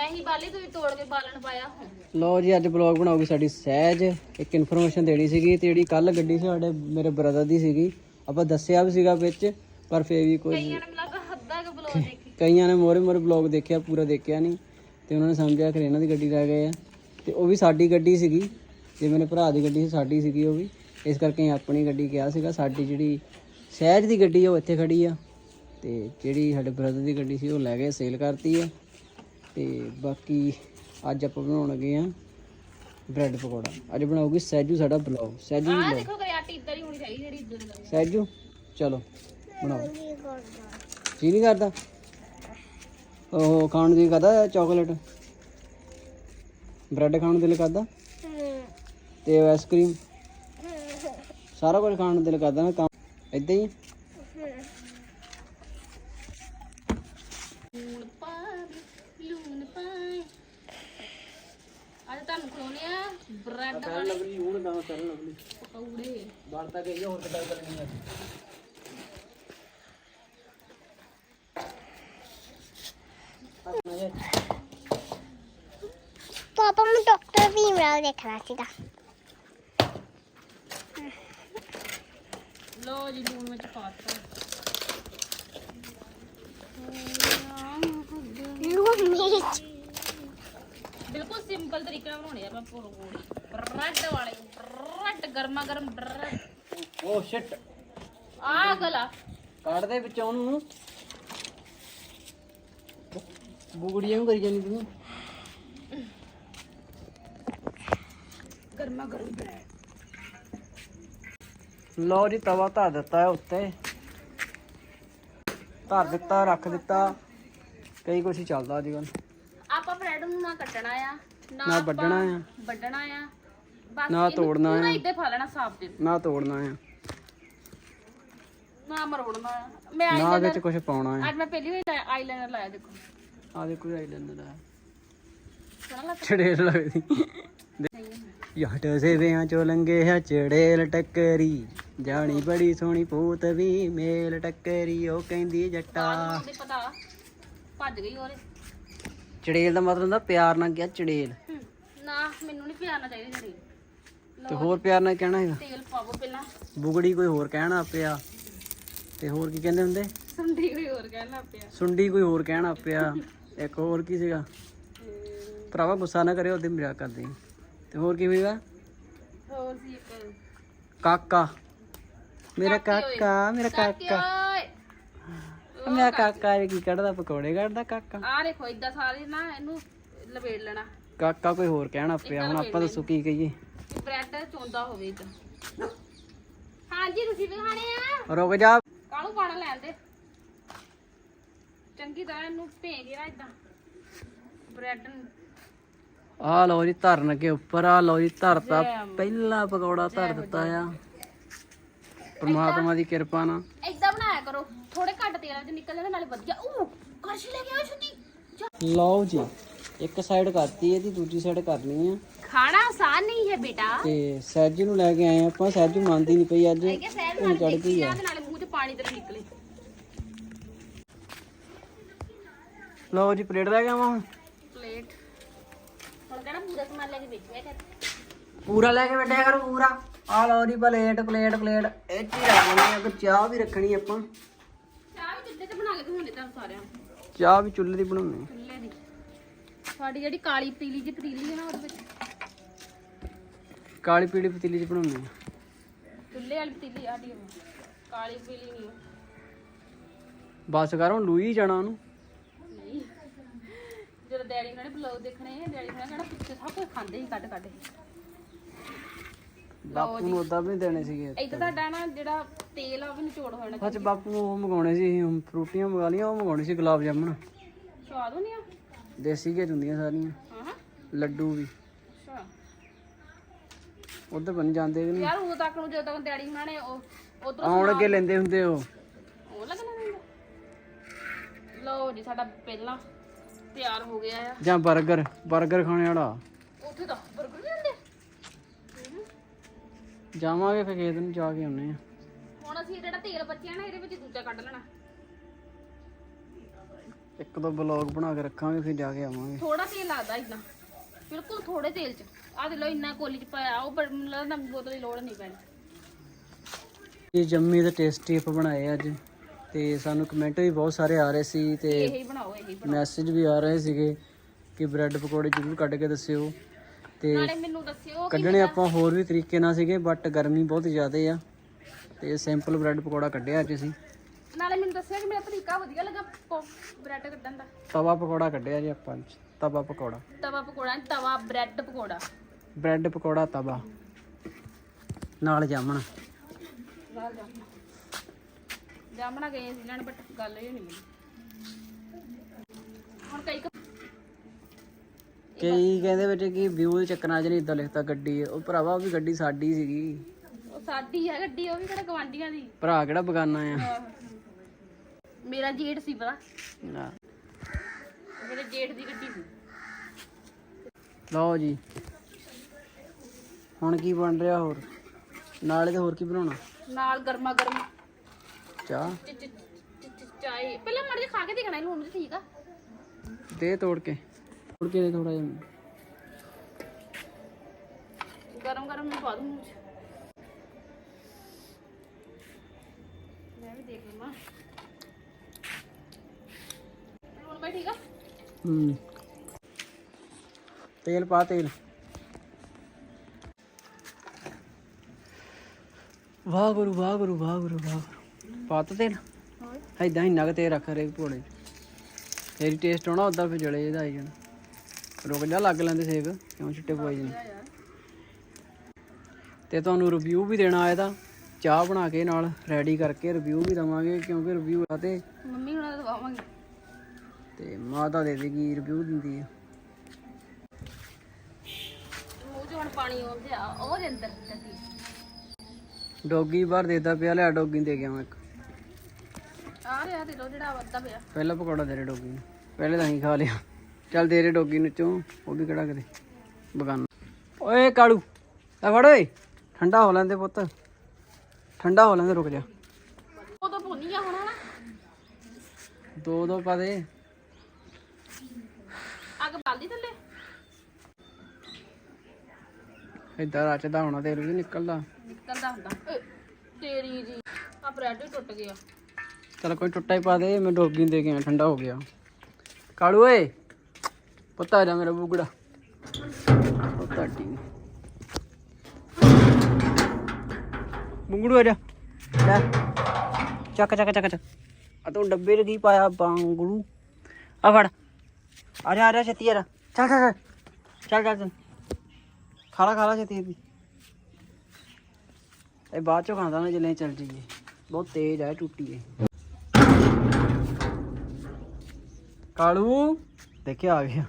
ਮੈਂ ਹੀ ਬਾਲੀ ਤੁਸੀਂ ਤੋੜ ਕੇ ਬਾਲਣ ਪਾਇਆ। ਹੁਣ ਲੋ ਜੀ ਅੱਜ ਬਲੌਗ ਬਣਾਉਗੀ ਸਾਡੀ ਸਹਿਜ। ਇੱਕ ਇਨਫੋਰਮੇਸ਼ਨ ਦੇਣੀ ਸੀਗੀ ਤੇ ਜਿਹੜੀ ਕੱਲ ਗੱਡੀ ਸੀ ਸਾਡੇ ਮੇਰੇ ਬ੍ਰਦਰ ਦੀ ਸੀਗੀ। ਆਪਾਂ ਦੱਸਿਆ ਵੀ ਸੀਗਾ ਵਿੱਚ ਪਰ ਫੇਰ ਵੀ ਕੋਈ ਕਈਆਂ ਨੇ ਮੈਨੂੰ ਲੱਗਾ ਹੱਦਾ ਕਿ ਬਲੋ ਦੇਖੀ। ਕਈਆਂ ਨੇ ਮੋਰੇ ਮੋਰੇ ਬਲੌਗ ਦੇਖਿਆ ਪੂਰਾ ਦੇਖਿਆ ਨਹੀਂ। ਤੇ ਉਹਨਾਂ ਨੇ ਸਮਝਿਆ ਕਿ ਇਹਨਾਂ ਦੀ ਗੱਡੀ ਰਹਿ ਗਏ ਆ। ਤੇ ਉਹ ਵੀ ਸਾਡੀ ਗੱਡੀ ਸੀਗੀ। ਜੇ ਮੇਰੇ ਭਰਾ ਦੀ ਗੱਡੀ ਸੀ ਸਾਡੀ ਸੀਗੀ ਉਹ ਵੀ। ਇਸ ਕਰਕੇ ਅਸੀਂ ਆਪਣੀ ਗੱਡੀ ਕਿਹਾ ਸੀਗਾ ਸਾਡੀ ਜਿਹੜੀ ਸਹਿਜ ਦੀ ਗੱਡੀ ਆ ਉਹ ਇੱਥੇ ਖੜੀ ਆ। ਤੇ ਜਿਹੜੀ ਸਾਡੇ ਬ੍ਰਦਰ ਦੀ ਗੱਡੀ ਸੀ ਉਹ ਲੈ ਗਏ ਸੇਲ ਕਰਤੀ ਆ। ਤੇ ਬਾਕੀ ਅੱਜ ਆਪਾਂ ਬਣਾਉਣ ਲੱਗੇ ਆ ਬ੍ਰੈਡ ਪਕੌੜਾ। ਅੱਜ ਬਣਾਉਗੀ ਸਹਿਜੂ ਸਾਡਾ ਬਲੌਗ। ਸਹਿਜੂ ਆਹ ਦੇਖੋ ਕਰਿਆਟੀ ਇਦਾਂ ਹੀ ਹੋਣੀ ਚਾਹੀਦੀ ਜਿਹੜੀ ਇਦਾਂ ਦੀ ਕਰੇ। ਸਹਿਜੂ ਚਲੋ ਬਣਾਓ। ਜੀ ਨਹੀਂ ਕਰਦਾ। ਉਹ ਖਾਣ ਨੂੰ ਜੀ ਕਰਦਾ ਚਾਕਲੇਟ ਬ੍ਰੈਡ ਖਾਣ ਨੂੰ ਦਿਲ ਕਰਦਾ ਤੇ ਆਈਸਕ੍ਰੀਮ ਸਾਰਾ ਕੁਝ ਖਾਣ ਨੂੰ ਦਿਲ ਕਰਦਾ ਨਾ ਕੰਮ? ਇਦਾਂ ਹੀ ਲੂਣ ਪਾ ਲੂਣ ਪਾਏ ਅੱਜ ਤੁਹਾਨੂੰ ਖਵਾਉਣੇ ਆ ਬ੍ਰੈਡ ਕਰਨ ਲਵਲੀ ਹੁਣ ਗਾਂ ਕਰਨ ਲਵਲੀ। ਪਕੌੜੇ। ਬਾਹਰ ਤੱਕ ਗਈ ਹੋਰ ਕਿੱਦਾਂ ਕਰਨੀ ਹੈ ਪਾਪਾ ਮੈਂ ਡਾਕਟਰ ਵੀ ਮੇਰਾ ਦੇਖਣਾ ਸੀਗਾ। ਲੋ ਜੀ ਲੂਣ ਵਿੱਚ ਪਾਤਾ ਲੂਣ ਮਿਰਚ। ਬਿਲਕੁਲ ਸਿੰਪਲ ਤਰੀਕੇ ਨਾਲ ਬਣਾਉਣੇ ਆ ਆਪਾਂ ਪਕੌੜੇ ਬ੍ਰੈਡ ਵਾਲੇ ਬ੍ਰੈਡ ਗਰਮਾ ਗਰਮ ਬ੍ਰੈਡ ਓ ਸ਼ਿਟ ਆ ਗਲਾ। ਕੱਢ ਦੇ ਵਿੱਚੋਂ ਉਹਨੂੰ। ਬੁਗੜੀਆਂ ਨੂੰ ਕਰੀ ਜਾਨੀ ਤੂੰ। ਗਰਮਾ ਗਰਮ ਬ੍ਰੈਡ ਲਓ ਜੀ ਤਵਾ ਧਰ ਦਿੱਤਾ ਹੈ ਉੱਤੇ। ਧਰ ਦਿੱਤਾ ਰੱਖ ਦਿੱਤਾ। ਕਈ ਕੁਛ ਚੱਲਦਾ ਅੱਜ ਕੱਲ ਆਪਾਂ ਬ੍ਰੈਡ ਨੂੰ ਨਾ ਕੱਟਣਾ ਆ ਨਾ ਆਪਾਂ ਵੱਢਣਾ ਆ। ਵੱਢਣਾ ਆ। ਬਸ ਨਾ ਇਹਨੂੰ ਤੋੜਨਾ ਪੂਰਾ ਆ। ਇੱਦਾਂ ਖਾ ਲੈਣਾ ਸਾਫ਼ ਦੇ ਨਾ ਤੋੜਨਾ ਆ। ਨਾ ਮਰੋੜਨਾ ਆ। ਮੈਂ ਨਾ ਆਈਲਾਈਨਰ ਵਿੱਚ ਕੁਛ ਪਾਉਣਾ ਆ। ਅੱਜ ਮੈਂ ਪਹਿਲੀ ਵਾਰ ਆਈਲਾਈਨਰ ਲਾਇਆ ਦੇਖੋ। ਆ ਦੇਖੋ ਆਈਲੈਂਡ ਦਾ। ਸੋਹਣਾ ਲੱਗਦਾ। ਚੜੇਲ ਲੱਗਦੀ। ਯਾਟ ਸੇਵਿਆਂ ਚੋਂ ਲੰਗੇ ਆ ਚੜੇਲ ਟੱਕਰੀ। ਜਾਣੀ ਬੜੀ ਸੋਹਣੀ ਪੂਤ ਵੀ ਮੇਲ ਟੱਕਰੀ ਉਹ ਕਹਿੰਦੀ ਜੱਟਾ। ਉਹਦੇ ਪਤਾ ਭੱਜ ਗਈ ਉਹਦੇ। ਚੜੇਲ ਦਾ ਮਤਲਬ ਹੁੰਦਾ ਪਿਆਰ ਨਾਲ ਗਿਆ ਚੜੇਲ। ਹਮ, ਨਾ ਮੈਨੂੰ ਨਹੀਂ ਪਿਆਰਨਾ ਚਾਹੀਦਾ ਜਰੀ ਤੇ ਹੋਰ ਪਿਆਰ ਨਾਲ ਕਹਿਣਾ ਹੈਗਾ? ਤੇਲ ਪਾਵੋ ਪਹਿਲਾਂ। ਬੁਗੜੀ ਕੋਈ ਹੋਰ ਕਹਿਣਾ ਪਿਆ। ਤੇ ਹੋਰ ਕੀ ਕਹਿੰਦੇ ਹੁੰਦੇ? ਸੁੰਡੀ ਕੋਈ ਹੋਰ ਕਹਿਣਾ ਪਿਆ। ਸੁੰਡੀ ਕੋਈ ਹੋਰ ਕਹਿਣਾ ਪਿਆ। ਇੱਕ ਹੋਰ ਕੀ ਸੀਗਾ? ਭਰਾਵਾ ਗੁੱਸਾ ਨਾ ਕਰਿਓ ਉਹਦੇ ਮਜ਼ਾਕ ਕਰਦੇ ਹਾਂ। ਤੇ ਹੋਰ ਕੀ ਹੋਏਗਾ ਹੋਰ ਸੀ ਇੱਕ ਕਾਕਾ। ਮੇਰਾ ਕਾਕੇ ਮੇਰਾ ਕਾਕਾ ਓਏ ਮੇਰਾ ਕਾਕਾ ਇਹ ਕੀ ਕੱਢਦਾ ਪਕੌੜੇ ਕੱਢਦਾ ਕਾਕਾ। ਆ ਦੇਖੋ ਇਦਾਂ ਸਾਰੇ ਨਾ ਇਹਨੂੰ ਲਪੇਟ ਲੈਣਾ। ਕਾਕਾ ਕੋਈ ਹੋਰ ਕਹਿਣਾ ਪਿਆ ਹੁਣ ਆਪਾਂ ਦੱਸੋ ਕੀ ਕਹੀਏ। ਬ੍ਰੈਡ ਚੋਂਦਾ ਹੋਵੇ ਇਦਾਂ ਹਾਂਜੀ ਤੁਸੀਂ ਵੀ ਖਾਣੇ ਆ? ਰੁਕ ਜਾ। ਕਾਹਨੂੰ ਪਾਣਾ ਲੈਣ ਦੇ? ਚੰਗੀ ਤਰ੍ਹਾਂ ਇਹਨੂੰ ਭੇ ਕੇ ਨਾ ਇਦਾਂ ਬ੍ਰੈਡ ਆ ਲਓ ਜੀ ਧਰਨ ਕੇ ਉੱਪਰ ਆ ਲਓ ਜੀ ਧਰਤਾ। ਪਹਿਲਾ ਪਕੌੜਾ ਧਰ ਦਿੱਤਾ ਆ। ਪਰਮਾਤਮਾ ਦੀ ਕਿਰਪਾ ਨਾਲ। ਇਦਾਂ ਬਣਾਇਆ ਕਰੋ। ਥੋੜੇ ਘੱਟ ਤੇਲ ਚ ਨਿਕਲ ਜਾਂਦੇ ਨਾਲੇ ਵਧੀਆ। ਉਹ ਕਰਸ਼ ਲੈ ਕੇ ਆਓ ਛੁੱਟੀ। ਲਓ ਜੀ ਇੱਕ ਸਾਈਡ ਕਰਤੀ ਇਹਦੀ ਦੂਜੀ ਸਾਈਡ ਕਰਨੀ ਆ। ਖਾਣਾ ਆਸਾਨ ਨਹੀਂ ਹੈ ਬੇਟਾ। ਤੇ ਸਹਿਜ ਨੂੰ ਲੈ ਕੇ ਆਏ ਆਪਾਂ ਸਹਿਜ ਮੰਨਦੀ ਨਹੀਂ ਪਈ ਅੱਜ। ਨਾਲ ਚੜ ਗਈ ਆ। ਆ ਤੇ ਨਾਲੇ ਮੂੰਹ ਚ ਪਾਣੀ ਤੇ ਨਿਕਲੇ। ਲਓ ਜੀ ਪਲੇਟ ਲੈ ਕੇ ਆਵਾਂ ਹੁਣ। ਪਲੇਟ। ਹੁਣ ਕਿਹੜਾ ਪੂਰਾ ਸਮਾਨ ਲੈ ਕੇ ਵੇਚਿਆ ਕਰ ਪੂਰਾ ਲੈ ਕੇ ਬੈਠਿਆ ਕਰੋ ਪੂਰਾ। ਆ ਲਓ ਜੀ ਪਲੇਟ ਪਲੇਟ ਪਲੇਟ। ਇਹ ਚ ਰੱਖ ਲੈਣੀ ਅਗਰ ਚਾਹ ਵੀ ਰੱਖਣੀ ਆਪਾਂ। ਚਾਹ ਵੀ ਕਿੱਦੇ ਤੇ ਬਣਾ ਕੇ ਦਿਖਾਉਂਦੇ ਤੁਹਾਨੂੰ ਸਾਰਿਆਂ ਨੂੰ। ਚਾਹ ਵੀ ਚੁੱਲ੍ਹੇ ਦੀ ਬਣਾਉਣੀ ਚੁੱਲ੍ਹੇ ਦੀ। ਸਾਡੀ ਜਿਹੜੀ ਕਾਲੀ ਪਤੀਲੀ ਜੀ ਪਤੀਲੀ ਹੈ ਨਾ ਉਹਦੇ ਵਿੱਚ। ਕਾਲੀ ਪੀਲੀ ਪਤੀਲੀ ਚ ਬਣਾਉਣੀ ਆ। ਚੁੱਲ੍ਹੇ ਵਾਲੀ ਪਤੀਲੀ ਆਡੀ ਕਾਲੀ ਪੀਲੀ ਨਹੀਂ ਬਸ ਕਰ ਹੁਣ ਲੂਈ ਜਾਣਾ ਉਹਨੂੰ। ਨਹੀਂ। ਜਦੋਂ ਡੈਡੀ ਨੇ ਬਲੌਗ ਦੇਖਣੇ ਡੈਡੀ ਨੇ ਕਹਿਣਾ ਪਿੱਛੇ ਸਭ ਕੁਝ ਖਾਂਦੇ ਹੀ ਕੱਢ ਕੱਢ ਬਾਪੂ ਨੂੰ ਉਦਾਂ ਵੀ ਦੇਣੇ ਸੀਗੇ ਇੱਧਰ ਤੁਹਾਡਾ ਨਾ ਜਿਹੜਾ ਤੇਲ ਆ ਉਹ ਵੀ ਨਿਚੋੜ ਹੋਣਾ ਸੱਚ ਬਾਪੂ ਨੂੰ ਉਹ ਮੰਗਾਉਣੇ ਸੀ ਅਸੀਂ ਹੁਣ ਫਰੂਟੀਆਂ ਮੰਗਾ ਲਈਆਂ ਉਹ ਮੰਗਾਉਣੇ ਸੀ ਗੁਲਾਬ ਜਾਮਣ। ਸਵਾਦ ਹੁੰਦੀ ਆ ਦੇਸੀ ਘੇ ਹੁੰਦੀਆਂ ਸਾਰੀਆਂ। ਹਾਂ ਲੱਡੂ ਵੀ। ਅੱਛਾ। ਉਧਰ ਬਣ ਜਾਂਦੇ ਕਿ ਨਹੀਂ ਯਾਰ ਉਦੋਂ ਤੱਕ ਨੂੰ ਜਦੋਂ ਤੱਕ ਡੈਡੀ ਹੁਣਾਂ ਨੇ ਉਹ ਉਧਰ ਆਉਣ ਅੱਗੇ ਲੈਂਦੇ ਹੁੰਦੇ ਉਹ। ਉਹ ਲੱਗਣਾ ਨਹੀਂ ਲਓ ਜੀ ਸਾਡਾ ਪਹਿਲਾਂ ਤਿਆਰ ਹੋ ਗਿਆ ਆ। ਜਾਂ 버ਗਰ 버ਗਰ ਖਾਣੇ ਵਾਲਾ। ਉੱਥੇ ਤਾਂ ਬਰਗਰ ਵੀ ਹੁੰਦੇ ਜਾਵਾਂਗੇ ਫਿਰ ਖੇਤ ਨੂੰ ਜਾ ਕੇ ਆਉਨੇ ਆ ਹੁਣ ਅਸੀਂ ਜਿਹੜਾ ਤੇਲ ਬਚਿਆ ਨਾ ਇਹਦੇ ਵਿੱਚ ਦੂਜਾ ਕੱਢ ਲੈਣਾ। ਇੱਕ ਦੋ ਬਲੌਗ ਬਣਾ ਕੇ ਰੱਖਾਂਗੇ ਫਿਰ ਜਾ ਕੇ ਆਵਾਂਗੇ। ਥੋੜਾ ਤੇਲ ਲੱਗਦਾ ਇਦਾਂ ਬਿਲਕੁਲ ਥੋੜੇ ਤੇਲ ਚ। ਆ ਦੇ ਲੋ ਇੰਨਾ ਕੋਲੀ ਚ ਪਾਇਆ। ਉਹ ਬੜ- ਮੈਨੂੰ ਲੱਗਦਾ ਬੋਤਲ ਦੀ ਲੋੜ ਨਹੀਂ ਪੈਣੀ। ਇਹ ਜੰਮੀ ਤੇ ਟੇਸਟੀ ਆਪਾਂ ਬਣਾਏ ਅੱਜ। ਤੇ ਸਾਨੂੰ ਕਮੈਂਟ ਵੀ ਬਹੁਤ ਸਾਰੇ ਆ ਰਹੇ ਸੀ ਤੇ ਇਹੀ ਬਣਾਓ ਇਹੀ ਬਣਾਓ। ਮੈਸੇਜ ਵੀ ਆ ਰਹੇ ਸੀਗੇ ਕਿ ਬ੍ਰੈਡ ਪਕੌੜੇ ਜ਼ਰੂਰ ਕੱਢ ਕੇ ਦੱਸਿਓ। ਤੇ ਨਾਲੇ ਮੈਨੂੰ ਦੱਸਿਓ ਕਿ ਕੱਢਣੇ ਆਪਾਂ ਹੋਰ ਵੀ ਤਰੀਕੇ ਨਾਲ ਸੀਗੇ ਬਟ ਗਰਮੀ ਬਹੁਤ ਜ਼ਿਆਦੇ ਆ ਤੇ ਸਿੰਪਲ ਬ੍ਰੈਡ ਪਕੌੜਾ ਕੱਢਿਆ ਅੱਜ ਅਸੀਂ। ਨਾਲੇ ਮੈਨੂੰ ਦੱਸਿਓ ਕਿ ਮੇਰਾ ਤਰੀਕਾ ਵਧੀਆ ਲੱਗਾ ਬ੍ਰੈਡ ਕੱਢਣ ਦਾ। ਤਵਾ ਪਕੌੜਾ ਕੱਢਿਆ ਜੀ ਆਪਾਂ ਅੱਜ ਤਵਾ ਪਕੌੜਾ। ਤਵਾ ਪਕੌੜਾ ਤਵਾ ਬ੍ਰੈਡ ਪਕੌੜਾ। ਬ੍ਰੈਡ ਪਕੌੜਾ ਤਵਾ। ਨਾਲ ਜਾਮਣ। ਜਾਮਣਾ। ਗਏ ਸੀ ਲੈਣ ਬਟ ਗੱਲ ਇਹ ਨਹੀਂ ਮਿਲੀ ਹੁਣ ਕਈ ਕੁ- ਕਈ ਕਹਿੰਦੇ ਵਿੱਚ ਕਿ ਵਿਊ ਦੇ ਚੱਕਰਾਂ 'ਚ ਨਹੀਂ ਇਦਾਂ ਲਿਖਤਾ ਗੱਡੀ ਉਹ ਭਰਾਵਾ ਉਹ ਵੀ ਗੱਡੀ ਸਾਡੀ ਸੀਗੀ। ਉਹ ਸਾਡੀ ਹੈ ਗੱਡੀ ਉਹ ਵੀ ਕਿਹੜਾ ਗਵਾਂਢੀਆਂ ਦੀ? ਭਰਾ ਕਿਹੜਾ ਬਗਾਨਾ ਆ? ਮੇਰਾ ਜੇਠ ਸੀ ਪਤਾ ਨਾ। ਮੇਰੇ ਜੇਠ ਦੀ ਗੱਡੀ ਸੀ। ਲਓ ਜੀ। ਹੁਣ ਕੀ ਬਣ ਰਿਹਾ ਹੋਰ? ਨਾਲੇ ਤੇ ਹੋਰ ਕੀ ਬਣਾਉਣਾ? ਨਾਲ ਗਰਮਾ ਗਰਮ। ਚਾਹ? ਚ- ਚ- ਚ- ਚ- ਚਾਏ ਪਹਿਲਾਂ ਮੜ ਖਾ ਕੇ ਦੇਖਣਾ ਇਹਨੂੰ ਹੁਣ ਠੀਕ ਆ। ਦੇ ਤੋੜ ਕੇ। ਤੋੜ ਕੇ ਦੇ ਥੋੜਾ ਜਿਹਾ। ਗਰਮ ਗਰਮ ਮੈਂ ਪਾ ਦੂੰ ਮੂੰਹ 'ਚ ਮੈਂ ਵੀ ਦੇਖ ਲਵਾਂ। ਹੁਣ ਮੈਂ ਠੀਕ ਆ? ਹੂੰ। ਤੇਲ ਪਾ ਤੇਲ। ਵਾਹ ਗੁਰੂ ਵਾਹ ਗੁਰੂ ਵਾਹ ਗੁਰੂ ਵਾਹ ਗੁਰੂ ਪਾ ਤਾ ਤੇਲ? ਐਦਾਂ ਹੀ ਨਗ ਤੇ ਰੱਖ ਰੇ ਭੋਲੇ ਤੇਰੀ ਟੇਸਟ ਆਉਣਾ ਉਦਾਂ ਫਿਰ ਜਲੇ ਇਹਦਾ ਆਈ ਜਾਣਾ। ਰੁਕ ਜਾ ਲੱਗ ਲੈਂਦੇ ਸੇਕ। ਕਿਉਂ ਛਿੱਟੇ ਪਵਾਈ ਯਾਰ ਤੇ ਤੁਹਾਨੂੰ ਰਿਵਿਊ ਵੀ ਦੇਣਾ ਇਹਦਾ ਚਾਹ ਬਣਾ ਕੇ ਨਾਲ ਰੈਡੀ ਕਰਕੇ ਰਿਵਿਊ ਵੀ ਦਵਾਂਗੇ ਕਿਉਂਕਿ ਰਿਵਿਊ ਆ ਤੇ ਮੰਮੀ ਹੁਣਾਂ ਦਾ ਦਵਾਵਾਂਗੇ। ਤੇ ਮਾਤਾ ਦੇ ਦੇਗੀ ਰਿਵਿਊ ਦਿੰਦੀ ਆ। ਮੂੰਹ 'ਚ ਹੁਣ ਪਾਣੀ ਆਉਂਦੇ ਆ ਉਹ ਦੇ ਅੰਦਰ ਡੋਗੀ ਬਾਹਰ ਦੇਦਾ ਪਿਆ ਲਿਆ ਡੋਗੀ ਨੂੰ ਦੇ ਗਿਆ ਮੈਂ ਇੱਕ। ਆ ਰਿਹਾ ਤੇ ਲੋ ਜਿਹੜਾ ਵੱਧਦਾ ਪਿਆ। ਪਹਿਲਾ ਪਕੌੜਾ ਦੇ ਰੇ ਡੋਗੀ ਨੂੰ ਪਹਿਲੇ ਤਾਂ ਹੀ ਖਾ ਲਿਆ। ਚੱਲ ਦੇ ਰੇ ਡੋਗੀ ਨੂੰ ਚੋਂ ਉਹ ਵੀ ਕਿਹੜਾ ਕਰੇ ਬਗਾਨਾ। ਓਏ ਕਾਲੂ ਆ ਫੜ ਓਏ ਠੰਡਾ ਹੋ ਲੈਂਦੇ ਪੁੱਤ ਠੰਡਾ ਹੋ ਲੈਂਦੇ ਰੁਕ ਜਾ। ਉਹ ਤਾਂ ਭੁੰਨੀ ਆ ਹੁਣ ਨਾ ਦੋ ਦੋ ਪਾ ਦੇ। ਅੱਗ ਬਾਲਦੀ ਥੱਲੇ। ਏਦਾਂ ਰਚਦਾ ਹੋਣਾ ਤੇਲ ਵੀ ਨਿਕਲਦਾ। ਨਿਕਲਦਾ ਹੁੰਦਾ। ਏ, ਤੇਰੀ ਜੀ ਆ ਬ੍ਰੈਡ ਹੀ ਟੁੱਟ ਗਿਆ। ਚਲ ਕੋਈ ਟੁੱਟਾ ਹੀ ਪਾ ਦੇ ਮੈਂ ਡੋਗੀ ਨੂੰ ਦੇ ਕੇ ਆਇਆ ਠੰਡਾ ਹੋ ਗਿਆ। ਕਾਲੂ ਓਏ ਪੁੱਤ ਆ ਜਾ ਮੇਰਾ ਬੁਗੜਾ। ਪੁੱਤ ਟੀ ਬੁੰਗੜੂ ਆ ਜਾ। ਲੈ। ਚੱਕ ਚੱਕ ਚੱਕ ਚੱਕ। ਆ ਤੂੰ ਡੱਬੇ 'ਚ ਕੀ ਪਾਇਆ ਬਾਂਗੜੂ? ਆ ਫੜ। ਆ ਜਾ ਆ ਜਾ ਛੇਤੀ ਆ ਜਾ। ਚੱਲ ਚੱਲ ਚੱਲ। ਚੱਲ ਚੱਲ ਖਾਲਾ ਖਾਲਾ ਛੇਤੀ ਛੇਤੀ। ਇਹ ਬਾਅਦ ਚੋਂ ਖਾਂਦਾ ਨਾ ਜਿੱਲੇ ਚੱਲ ਜੀਏ ਬਹੁਤ ਤੇਜ਼ ਹੈ ਟੁੱਟੀ ਹੈ ਕਾਲੂ ਦੇਖਿਆ ਆ ਗਿਆ।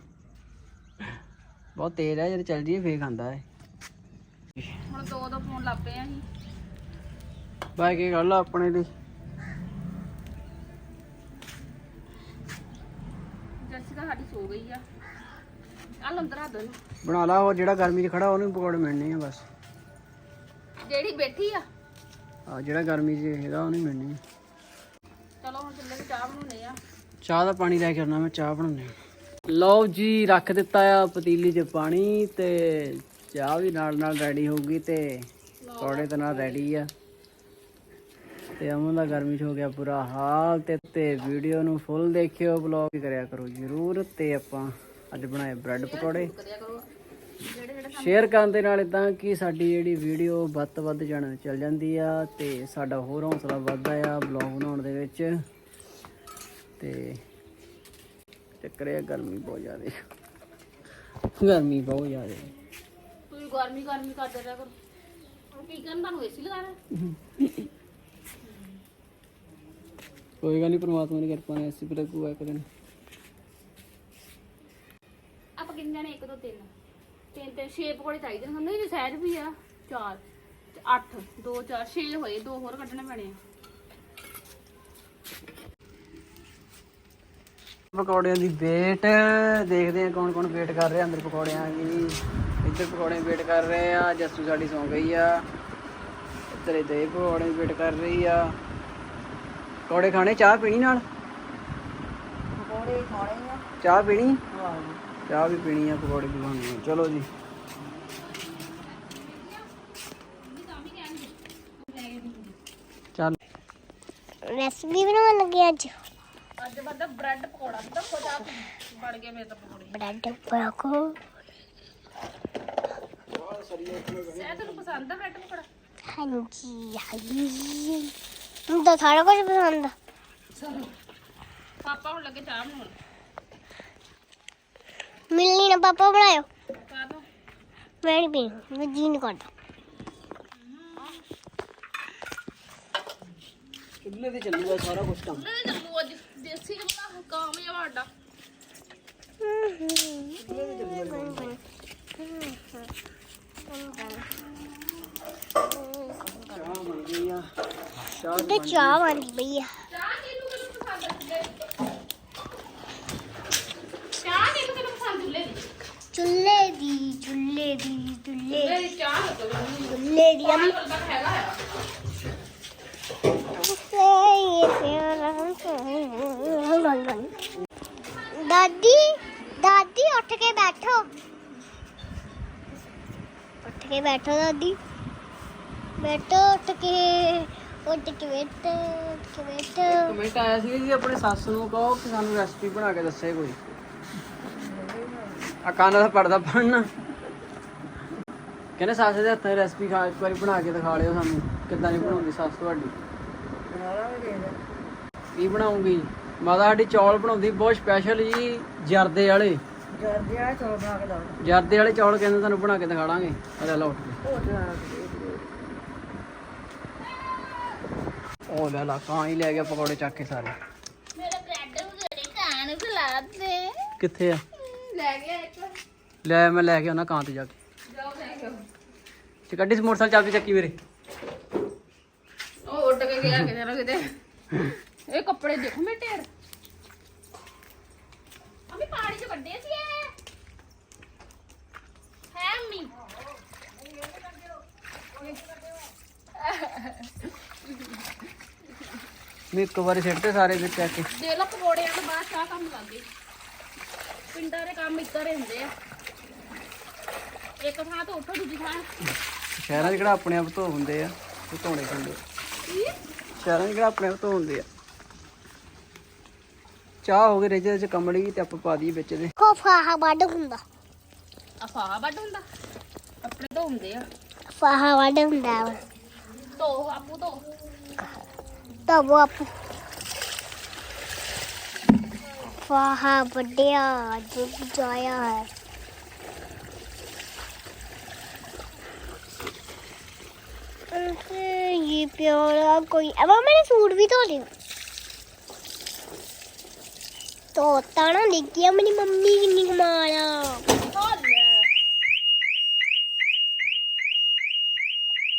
ਬਹੁਤ ਤੇਜ਼ ਹੈ ਜਦ ਚੱਲ ਜੀਏ ਫੇਰ ਖਾਂਦਾ ਹੈ ਹੁਣ ਦੋ ਦੋ ਫੋਨ ਲੱਗ ਪਏ ਆ ਅਸੀਂ। ਬਾਈ ਕੀ ਗੱਲ ਆ ਆਪਣੇ ਲਈ? ਜੈਸਿਕਾ ਸਾਡੀ ਸੋ ਗਈ ਆ। ਆ ਅੰਦਰ ਆ ਦੋ ਬਣਾ ਲਾ ਉਹ ਜਿਹੜਾ ਗਰਮੀ 'ਚ ਖੜਾ ਉਹਨੂੰ ਪਕੌੜੇ ਮਿਲਣੇ ਆ ਬਸ। ਜਿਹੜੀ ਬੈਠੀ ਆ। ਆ ਜਿਹੜਾ ਗਰਮੀ 'ਚ ਹੈਗਾ ਉਹਨੂੰ ਹੀ ਮਿਲਣੇ ਆ। ਚਲੋ ਹੁਣ ਚੱਲੇ ਚਾਹ ਬਣਾਉਣੇ ਆ। ਚਾਹ ਦਾ ਪਾਣੀ ਲੈ ਕੇ ਆਉਣਾ ਮੈਂ ਚਾਹ ਬਣਾਉਣੀ ਲਓ ਜੀ, ਰੱਖ ਦਿੱਤਾ ਆ ਪਤੀਲੀ 'ਚ ਪਾਣੀ ਤੇ ਚਾਹ ਵੀ ਨਾਲ ਨਾਲ ਰੈਡੀ ਹੋਊਗੀ ਤੇ ਪਕੌੜੇ ਤੇ ਨਾਲ ਰੈਡੀ ਆ। ਤੇ ਅਮਨ ਦਾ ਗਰਮੀ 'ਚ ਹੋ ਗਿਆ ਬੁਰਾ ਹਾਲ ਤੇ ਤੇ ਵੀਡੀਓ ਨੂੰ ਫੁੱਲ ਦੇਖਿਓ ਵਲੌਗ ਕਰਿਆ ਕਰੋ ਜਰੂਰ। ਤੇ ਆਪਾਂ ਅੱਜ ਬਣਾਏ ਬ੍ਰੈਡ ਪਕੌੜੇ। ਸ਼ੇਅਰ ਕਰਨ ਦੇ ਨਾਲ ਇਦਾਂ ਕਿ ਸਾਡੀ ਜਿਹੜੀ ਵੀਡੀਓ ਵੱਧ ਤੋਂ ਵੱਧ ਜਾਣ ਚੱਲ ਜਾਂਦੀ ਆ ਤੇ ਸਾਡਾ ਹੋਰ ਹੌਸਲਾ ਵੱਧਦਾ ਆ ਵਲੌਗ ਬਣਾਉਣ ਦੇ ਵਿੱਚ। ਤੇ ਚੱਕਰ ਇਹ ਆ, ਗਰਮੀ ਬਹੁਤ ਜ਼ਿਆਦਾ ਗਰਮੀ ਬਹੁਤ ਜ਼ਿਆਦਾ ਤੁਸੀਂ ਗਰਮੀ ਗਰਮੀ ਕਰਦੇ ਰਿਹਾ ਕਰੋ। ਕੀ ਕਰਨ ਤੁਹਾਨੂੰ ਏਸੀ ਲਗਾਣਾ ਕੋਈ ਗੱਲ ਨਹੀਂ ਪ੍ਰਮਾਤਮਾ ਦੀ ਕਿਰਪਾ ਨਾਲ ਅਸੀਂ ਵੀ ਲੱਗੂਗਾ ਇੱਕ ਦਿਨ। ਆਪਾਂ ਕਿੰਨੇ ਜਾਣੇ 1 2 3 ਤਿੰਨ ਤਿੰਨ ਛੇ ਪਕੌੜੇ ਚਾਹੀਦੇ ਨੇ ਨਹੀਂ ਸਹਿਜ ਵੀ ਆ। ਚਾਰ 8 2 4 6 ਹੋਏ ਦੋ ਹੋਰ ਕੱਢਣੇ ਪੈਣੇ ਆ। ਪਕੌੜਿਆਂ ਦੀ ਵੇਟ ਦੇਖਦੇ ਆ ਕੌਣ ਕੌਣ ਵੇਟ ਕਰ ਰਿਹਾ ਅੰਦਰ ਪਕੌੜਿਆਂ ਦੀ। ਇੱਧਰ ਪਕੌੜੇ ਵੇਟ ਕਰ ਰਹੇ ਆ ਜੱਸੂ ਸਾਡੀ ਸੌਂ ਗਈ ਆ। ਇੱਧਰ ਇਹ ਦੇ ਪਕੌੜੇ ਵੇਟ ਕਰ ਰਹੀ ਆ। ਪਕੌੜੇ ਖਾਣੇ ਚਾਹ ਪੀਣੀ ਨਾਲ? ਪਕੌੜੇ ਖਾਣੇ ਆ। ਚਾਹ ਪੀਣੀ? ਚਾਹ ਵੀ ਪੀਣੀ ਆ ਪਕੌੜੇ ਵੀ ਖਾਣੇ ਚਲੋ ਜੀ। ਚੱਲ। ਰੈਸਪੀ ਬਣਾਉਣ ਲੱਗੇ ਅੱਜ। ਅੱਜ ਬੰਦਾ ਬ੍ਰੈਡ ਪਕੌੜਾ ਤਾਂ ਖੋਜਾ ਬਣ ਗਏ ਮੇਰੇ ਤਾਂ ਪਕੌੜੇ। ਬ੍ਰੈਡ ਪਕੌੜਾ। ਸਹਿਜ ਤੈਨੂੰ ਪਸੰਦ ਆ ਬ੍ਰੈਡ ਪਕੌੜਾ? ਹਾਂਜੀ ਹਾਂਜੀ। ਮੈਨੂੰ ਤਾਂ ਸਾਰਾ ਕੁਝ ਪਸੰਦ ਆ। ਚਲੋ ਪਾਪਾ ਹੁਣ ਲੱਗੇ ਚਾਹ ਬਣਾਉਣ। ਮਿਲਣੀ ਨਾ ਪਾਪਾ ਬਣਾਇਓ। ਪਾ ਦੋ। ਮੈਂ ਨਹੀਂ ਪੀਣੀ ਮੈਂ ਜੀ ਨਹੀਂ ਕਰਦਾ। ਚੁੱਲ੍ਹੇ ਤੇ ਚੱਲੂਗਾ ਸਾਰਾ ਕੁਝ ਕੰਮ? ਲੈ ਚੱਲੂ ਅੱਜ? ਦੇਸੀ ਬਣਾ ਕਾਮਯਾਬ ਸਾਡਾ ਚਾਹ ਬਣ ਗਈ ਆ ਚਾਹ ਤੇ ਚਾਹ ਬਣੀ ਪਈ ਆ। ਚਾਹ ਕਿਹਨੂੰ ਕਿਹਨੂੰ ਪਸੰਦ ਦੀ? ਚਾਹ ਕਿਹਨੂੰ ਕਿਹਨੂੰ ਪਸੰਦ ਚੁੱਲ੍ਹੇ ਦੀ? ਚੁੱਲ੍ਹੇ ਦੀ ਦੀ ਦੁੱਲੇ ਮੇਰੀ ਚਾਹ ਦੁੱਲੇ ਦੀ ਤਾਂ ਹੈਗਾ ਦਾਦੀ ਦਾਦੀ, ਉੱਠ ਕੇ ਬੈਠੋ। ਉੱਠ ਕੇ ਬੈਠੋ ਦਾਦੀ। ਬੈਠੋ, ਉੱਠ ਕੇ ਉੱਠ ਕੇ ਬੈਠੋ, ਉੱਠ ਕੇ ਬੈਠੋ। ਕਮੈਂਟ ਆਇਆ ਸੀ ਜੀ, ਆਪਣੇ ਸੱਸ ਨੂੰ ਕਹੋ ਕਿ ਸਾਨੂੰ ਰੈਸਪੀ ਬਣਾ ਕੇ ਦੱਸੇ ਕੋਈ। ਆ ਕੰਨ ਦਾ ਪਰਦਾ ਪੜਨਾ। ਕਹਿੰਦੇ ਸੱਸ ਦੇ ਹੱਥਾਂ ਰੈਸਪੀ ਖਾ, ਇੱਕ ਵਾਰੀ ਬਣਾ ਕੇ ਦਿਖਾ ਲਿਓ ਸਾਨੂੰ। ਕਿੱਦਾਂ ਦੀ ਬਣਾਉਂਦੀ ਸੱਸ ਤੁਹਾਡੀ? ਕੀ ਬਣਾਉਂਗੀ? ਮਾਤਾ ਸਾਡੀ ਚੌਲ ਬਣਾਉਂਦੀ ਬਹੁਤ ਸਪੈਸ਼ਲ ਜੀ ਜਰਦੇ ਵਾਲੇ। ਜਰਦੇ ਵਾਲੇ ਚੌਲ ਕਹਿੰਦੇ ਤੁਹਾਨੂੰ ਬਣਾ ਕੇ ਦਿਖਾਵਾਂਗੇ ਆ ਲੈ ਲਓ ਉੱਠ ਕੇ। ਉਹ ਲੈ ਲਾ ਕਾਂ ਹੀ ਲੈ ਗਿਆ ਪਕੌੜੇ ਚੱਕ ਕੇ ਸਾਰੇ। ਮੇਰੇ ਬ੍ਰੈਡ ਵਗੈਰੇ ਖਾਣ ਖਿਲਾ ਦੇ। ਕਿੱਥੇ ਆ? ਲੈ ਗਿਆ ਇੱਕ। ਲੈ ਮੈਂ ਲੈ ਕੇ ਆਉਣਾ ਕਾਂ ਤੇ ਜਾ ਕੇ। ਜਾਓ ਲੈ ਕੇ ਸੀ ਮੋਟਰਸਾਈਕਲ ਚਾਬੀ ਚੱਕੀ ਮੇਰੇ। ਗਿਆ ਕਿਤੇ ਨਾ ਕਿਤੇ ਇਹ ਕੱਪੜੇ ਦੇਖੋ ਮੇਰੇ ਢੇਰ। ਅਮੀ ਪਾਣੀ ਚ ਵੱਡੇ ਸੀ ਇਹ। ਹੈ ਅਮੀ ਮੈਂ ਇੱਕ ਵਾਰੀ ਸਿੱਟਦੇ ਸਾਰੇ ਵਿੱਚ ਚੱਕ ਕੇ। ਦੇ ਲੋ ਪਕੌੜਿਆਂ ਤੋਂ ਬਾਅਦ ਚਾਹ ਕੰਮ ਲਾਂਗੇ ਪਿੰਡਾਂ ਦੇ ਕੰਮ ਇੱਧਰ ਹੀ ਹੁੰਦੇ ਆ। ਇੱਕ ਥਾਂ ਤੋਂ ਉੱਠੋ ਦੂਜੀ ਥਾਂ। ਸ਼ਹਿਰਾਂ 'ਚ ਕਿਹੜਾ ਆਪਣੇ ਆਪ ਧੋ ਹੁੰਦੇ ਆ ਤੇ ਧੋਣੇ ਪੈਂਦੇ ਸ਼ਹਿਰਾਂ 'ਚ ਕਿਹੜਾ ਆਪਣੇ ਆਪ ਧੋ ਹੁੰਦੇ ਆ। ਚਾਹ ਹੋ ਗਈ ਰੇਜੇ ਚ ਕਮੜੀ ਤੇ ਆਪਾਂ ਪਾ ਦਈਏ ਵਿੱਚ ਦੇ। ਕੋ ਫਾਹਾ ਵੱਡ ਹੁੰਦਾ। ਅਫਾਹ ਵੱਡ ਹੁੰਦਾ? ਕੱਪੜੇ ਤੋਂ ਹੁੰਦੇ ਆ। ਫਾਹਾ ਵੱਡ ਹੁੰਦਾ ਵਾ। ਧੋ ਆਪੂ ਧੋ। ਤਬੋ ਆਪ। ਫਾਹਾ ਵੱਡਿਆ ਜੋ ਜਾਇਆ ਹੈ। ਅਰੇ ਇਹ ਪਿਆਰਾ ਕੋਈ अब मैंने सूट भी धो लिया ਧੋਤਾ ਨਾ ਦੇਖਿਆ ਮੇਰੀ ਮੰਮੀ ਕਿੰਨੀ ਕਮਾਇਆ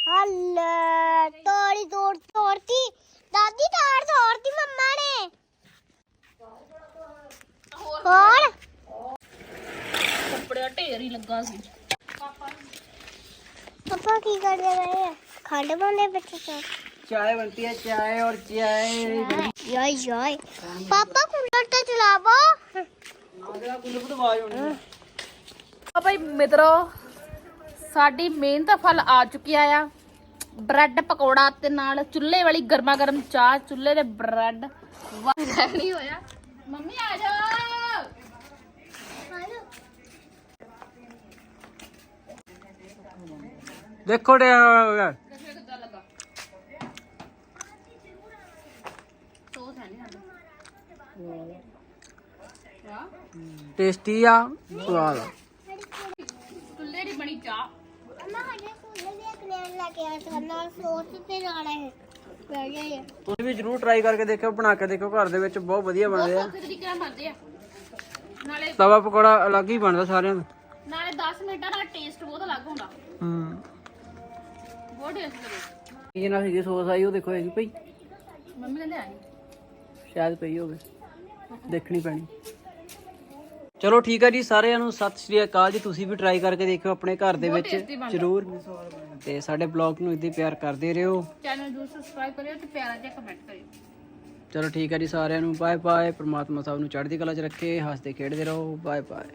ਹੱਲੇ ਤੋੜੀ ਤੋੜ ਤੋੜਤੀ ਦਾਦੀ ਤਾੜ ਤੋੜਤੀ ਮੰਮਾ ਨੇ ਹੋਰ ਕੱਪੜੇ ਦਾ ਢੇਰ ਹੀ ਲੱਗਾ ਸੀ पापा की कर रहे हैं खांड बने बच्चे को चाय बनती है चाय और चाय यार यार पापा कूलर तो चलाओ ਆ। ਭਾਈ ਮਿੱਤਰੋ ਸਾਡੀ ਮਿਹਨਤ ਦਾ ਫਲ ਆ ਚੁੱਕਿਆ ਆ। ਬ੍ਰੈਡ ਪਕੌੜਾ ਤੇ ਨਾਲ ਚੁੱਲ੍ਹੇ ਵਾਲੀ ਗਰਮਾ ਗਰਮ ਚਾਹ ਚੁੱਲ੍ਹੇ ਦੇ ਬ੍ਰੈਡ। ਵਾਹ ਨਹੀਂ ਹੋਇਆ। ਮੰਮੀ ਆ ਜਾ ਦੇਖੋ ਡੇ ਦੇਖੋ ਕਿੱਦਾਂ ਲੱਗਾ ਸੋਸ ਹੈ ਨਹੀਂ ਸਾਡਾ ਵਾਹ ਟੇਸਟੀ ਆ ਸਵਾਦ ਆ। ਚੁੱਲ੍ਹੇ ਦੀ ਬਣੀ ਚਾਹ। ਤੁਸੀਂ ਵੀ ਜਰੂਰ ਟਰਾਈ ਕਰਕੇ ਦੇਖਿਓ ਬਣਾ ਕੇ ਦੇਖਿਓ ਘਰ ਦੇ ਵਿੱਚ ਬਹੁਤ ਵਧੀਆ ਬਣਦੇ ਆ। ਸੌਖੇ ਤਰੀਕੇ ਨਾਲ ਬਣਦੇ ਆ। ਨਾਲੇ ਤਵਾ ਪਕੌੜਾ ਅਲੱਗ ਹੀ ਬਣਦਾ ਸਾਰਿਆਂ ਦਾ। ਨਾਲੇ 10 ਮਿੰਟਾਂ ਦਾ ਟੇਸਟ ਬਹੁਤ ਅਲੱਗ ਹੁੰਦਾ। ਹੂੰ। ਬਹੁਤ ਟੇਸਟ ਇਹ ਨਾਲ ਸੀਗੀ ਸੋਸ ਆਈ ਉਹ ਦੇਖੋ ਹੈਗੀ ਪਈ ਮੰਮੀ ਕਹਿੰਦੇ ਆਈ ਸ਼ਾਇਦ ਪਈ ਹੋਵੇ। ਦੇਖਣੀ ਪੈਣੀ। ਚਲੋ ਠੀਕ ਹੈ ਜੀ ਸਾਰਿਆਂ ਨੂੰ ਸਤਿ ਸ਼੍ਰੀ ਅਕਾਲ ਜੀ। ਤੁਸੀਂ ਵੀ ਟਰਾਈ ਕਰਕੇ ਦੇਖਿਓ ਆਪਣੇ ਘਰ ਦੇ ਵਿੱਚ। tasty ਬਣਦਾ। ਜਰੂਰ। ਤੇ ਸਾਡੇ ਬਲੌਗ ਨੂੰ ਇਦਾਂ ਪਿਆਰ ਕਰਦੇ ਰਹੋ। ਚੈਨਲ ਨੂੰ ਸਬਸਕ੍ਰਾਈਬ ਕਰਿਓ ਤੇ ਪਿਆਰਾ ਜਿਹਾ ਕਮੈਂਟ ਕਰਿਓ। ਚਲੋ ਠੀਕ ਹੈ ਜੀ ਸਾਰਿਆਂ ਨੂੰ ਬਾਏ ਬਾਏ ਪ੍ਰਮਾਤਮਾ ਸਭ ਨੂੰ ਚੜ੍ਹਦੀ ਕਲਾ 'ਚ ਰੱਖੇ ਹੱਸਦੇ ਖੇਡਦੇ ਰਹੋ। Bye bye